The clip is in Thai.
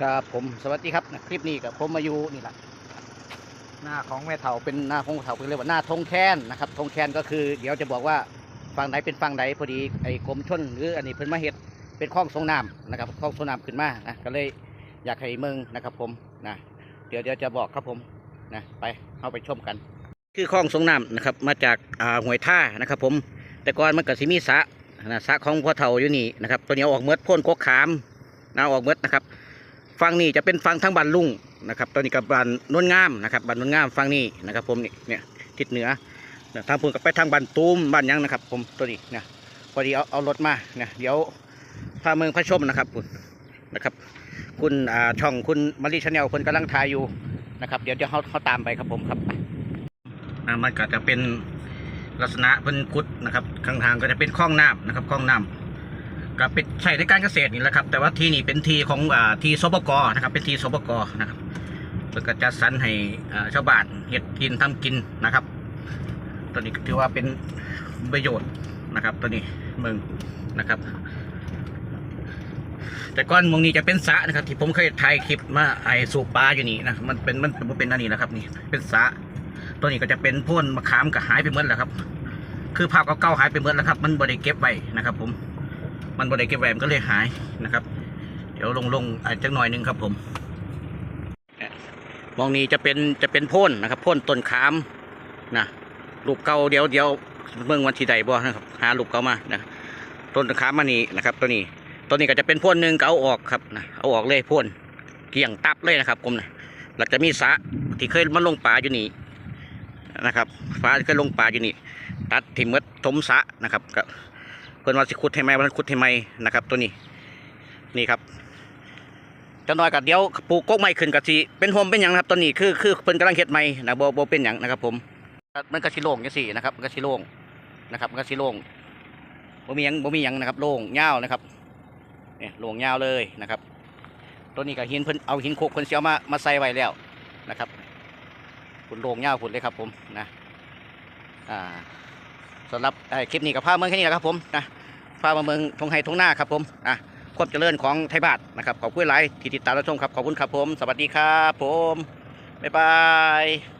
ครับผมสวัสดีครับนะคลิปนี้กับผมมาอยู่นี่แหละหน้าของแม่เถาเป็นหน้าของเถาเป็นเรียกว่าหน้าทงแคนนะครับทงแคนก็คือ เดี๋ยวจะบอกว่าฝั่งไหนเป็นฝั่งไหนพอดีไอ้กรมชนหรืออันนี้เพิ่นมาเฮ็ดเป็นคลองทรงน้ำนะครับคลองทรงน้ำขึ้นมานะก็เลยอยากให้เมืองนะครับ ผมนะเดี๋ยวเดี๋ยวจะบอกครับผมนะไปเข้าไปชมกัน คือคลองทรงน้ำนะครับมาจากอ่าห้วยท่านะครับ ผมแต่ก่อนมันก็สิมีสระนะสระของพ่อเฒ่าอยู่นี่นะครับตัวนี้ออกเมดพ่นกกขามนะอาออกเมดนะครับ ฝั่งนี้จะเป็นฝั่งทางบ้านลุงนะครับตอนนี้กับบ้านนวลงามนะครับบ้านนวลงามฝั่งนี้นะครับ ผมนี่เนี่ยทิศเหนือทางพุ่นก็ไปทางบ้านตูมบ้านยังนะครับ ผมตัวนี้เนี่ยพอดีเอาเอารถมาเนี่ยเดี๋ยวพาเมืองพระชมนะครับคุณนะครับ คุณช่องคุณมารีชาแนลคนกำลังถ่ายอยู่นะครับ เดี๋ยวจะเขาเขาตามไปครับผมครับมันก็จะเป็นลักษณะเป็นกุดนะครับข้างทางก็จะเป็นคลองน้ำนะครับคลองน้ำ ก็เป็นใช้ในการเกษตรนี่แหละครับ แต่ว่าที่นี่เป็นทีของอทีสปกนะครับ เป็นทีสปกนะครับเพื่อจะสรรให้ชาวบ้านเฮ็ดกินทำกินนะครับตัวนี้ถือว่าเป็นประโยชน์นะครับตัวนี้เมืองนะครับ แต่ก้อนมงนี้จะเป็นสะนะครับ ที่ผมเคยถ่ายคลิปมาไอสูบปลาอยู่นี่นะมันเป็นมันมันเป็นอันนี้นะครับนี่เป็นสะตัวนี้ก็จะเป็นพ่นมะขามก็หายไปหมดแล้วครับ คือภาพเก่าๆหายไปหมดแล้วครับ มันบริเก็บไว้นะครับ ผม มันบริเก็บแหวนก็เลยหายนะครับ เดี๋ยวลงลงอาจจะหน่อยหนึงครับผมมองนี้จะเป็นจะเป็นพ่นนะครับพ่นต้นขามนะลูกเก่าเดี๋ยวเดี๋ยวเมืองวันที่ใดบ่นะครับ หาลูกเก่ามานะต้นขามมานี่นะครับ ตัวนี้ตัวนี้ก็จะเป็นพ่นหนึ่งก็เอาออกครับนะเอาออกเลยพ่นเกี่ยงตับเลยนะครับผมนะหลังจะมีสะที่เคยมาลงป่าอยู่นี่นะครับฟ้าเคยลงป่าอยู่นี่ตัดถิ่มเมดถมสะนะครับก็ เพิ่นว่าสิขุดให้ไหมวันขุดให้ไหมนะครับ ตัวนี้นี่ครับจะน้อยกับเดี๋ยวปลูกกกไม้ขึ้นกับสิเป็นโฮมเป็นหยังนะครับ ตัวนี้คือคือเพิ่นกำลังเฮ็ดใหม่นะโบ่บ่เป็นหยังนะครับ ผมมันก็สิโล่งจังซี่นะครับมันก็สิโล่งนะครับ มันก็สิโล่งบ่มีหยังบ่มีหยังนะครับ โล่งยาวนะครับเนี่ยโล่งยาวเลยนะครับ ตัวนี้ก็หินเพิ่นเอาหินโคกเพิ่นสิเอามามาใส่ไว้แล้วนะครับคุณโล่งยาวพุ่นเลยครับ ผมนะอ่า สำหรับเอ่อคลิปนี้กับพาเมืองแค่นี้แหละครับผมนะพาพเมืองทงไฮทงหน้าครับผมนะความเจริญของไทยบาทนะครับขอบคุณหลายที่ติดตามรับชมครับขอบคุณครับผม สวัสดีครับผมบ๊ายบาย